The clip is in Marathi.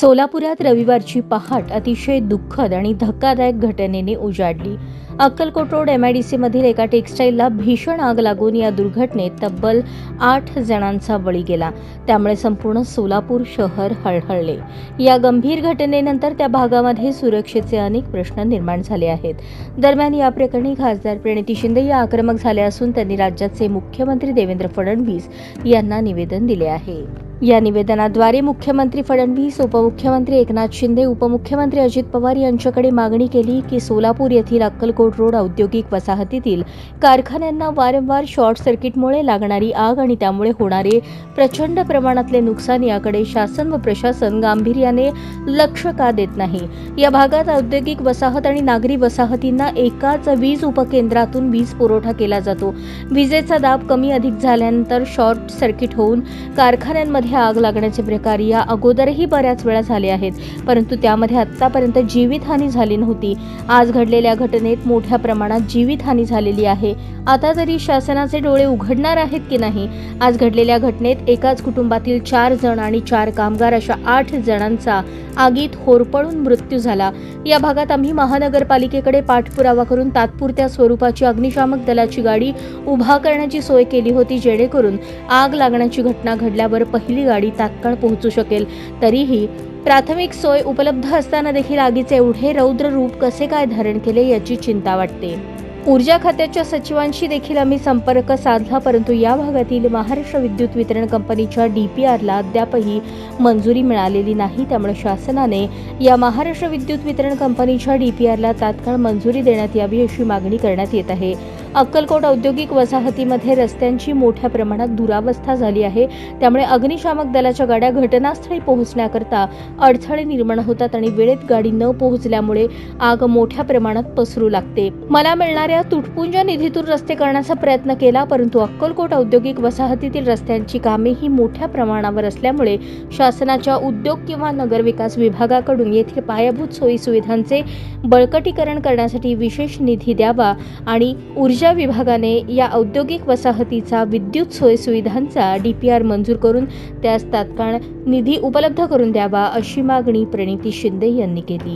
सोलापुरात रविवारची पहाट अतिशय दुःखद आणि धक्कादायक घटनेने उजाडली. अक्कलकोट रोड डी मधील एका टेक्स्टाईलला भीषण आग लागून या दुर्घटनेत तब्बल आठ जणांचा बळी गेला. त्यामुळे संपूर्ण सोलापूर शहर हळहळले. या गंभीर घटनेनंतर त्या भागामध्ये सुरक्षेचे अनेक प्रश्न निर्माण झाले आहेत. दरम्यान या प्रकरणी खासदार प्रणिती शिंदे या आक्रमक झाल्या असून त्यांनी राज्याचे मुख्यमंत्री देवेंद्र फडणवीस यांना निवेदन दिले आहे. या निवेदनाद्वारे मुख्यमंत्री फडणवीस उपमुख्यमंत्री एकनाथ शिंदे उपमुख्यमंत्री अजित पवार यांच्याकडे मागणी केली की सोलापूर येथील अक्कलकोट रोड औद्योगिक वसाहतीतील कारखान्यांना वारंवार शॉर्ट सर्किटमुळे लागणारी आग आणि त्यामुळे होणारे प्रचंड प्रमाणातले नुकसान याकडे शासन व प्रशासन गांभीर्याने लक्ष का देत नाही? या भागात औद्योगिक वसाहत आणि नागरी वसाहतींना एकाच वीज उपकेंद्रातून वीज पुरवठा केला जातो. विजेचा दाब कमी अधिक झाल्यानंतर शॉर्ट सर्किट होऊन कारखान्यांमध्ये आग लागण्याचे प्रकार या अगोदरही बऱ्याच वेळा झाले आहेत. परंतु त्यामध्ये आतापर्यंत जीवितहानी झाली नव्हती. आज घडलेल्या घटनेत मोठ्या प्रमाणात जीवितहानी झालेली आहे. आता तरी शासनाचे डोळे उघडणार आहेत की नाही? आज घडलेल्या घटनेत एकाच कुटुंबातील चार जण आणि चार कामगार अशा आठ जणांचा आगीत होरपळून मृत्यू झाला. या भागात आम्ही महानगरपालिकेकडे पाठपुरावा करून तात्पुरत्या स्वरूपाची अग्निशामक दलाची गाडी उभा करण्याची सोय केली होती जेणेकरून आग लागण्याची घटना घडल्यावर पहिली गाडी तात्काळ पोहोचू शकेल. तरीही प्राथमिक सोय उपलब्ध असताना देखील आगीचे एवढे रौद्र रूप कसे काय धारण केले याची चिंता वाटते. ऊर्जा खात्याच्या सचिवांशी देखील आम्ही संपर्क साधला परंतु या भागातील महाराष्ट्र विद्युत वितरण कंपनीच्या डीपीआरला अद्यापही मंजुरी मिळालेली नाही. त्यामुळे शासनाने या महाराष्ट्र विद्युत वितरण कंपनीच्या डीपीआरला तात्काळ मंजुरी देण्यात यावी अशी मागणी करण्यात येत आहे. अक्कलकोट औद्योगिक वसाहतीमध्ये रस्त्यांची मोठ्या प्रमाणात दुरावस्था झाली आहे. त्यामुळे अग्निशामक दलाच्या गाड्या घटनास्थळी पोहोचण्याकरता अडथळे निर्माण होतात आणि वेळेत गाडी न पोहोचल्यामुळे आग मोठ्या प्रमाणात पसरू लागते. मला मिळणाऱ्या तुटपुंजा निधीतून रस्ते करण्याचा प्रयत्न केला परंतु अक्कलकोट औद्योगिक वसाहतीतील रस्त्यांची कामे ही मोठ्या प्रमाणावर असल्यामुळे शासनाच्या उद्योग किंवा नगरविकास विभागाकडून येथील पायाभूत सोयी सुविधांचे बळकटीकरण करण्यासाठी विशेष निधी द्यावा आणि ऊर्जा विभागाने या औद्योगिक वसाहतीचा विद्युत सोयी सुविधांचा आर मंजूर करून त्यास तात्काळ निधी उपलब्ध करून द्यावा अशी मागणी प्रणिती शिंदे यांनी केली.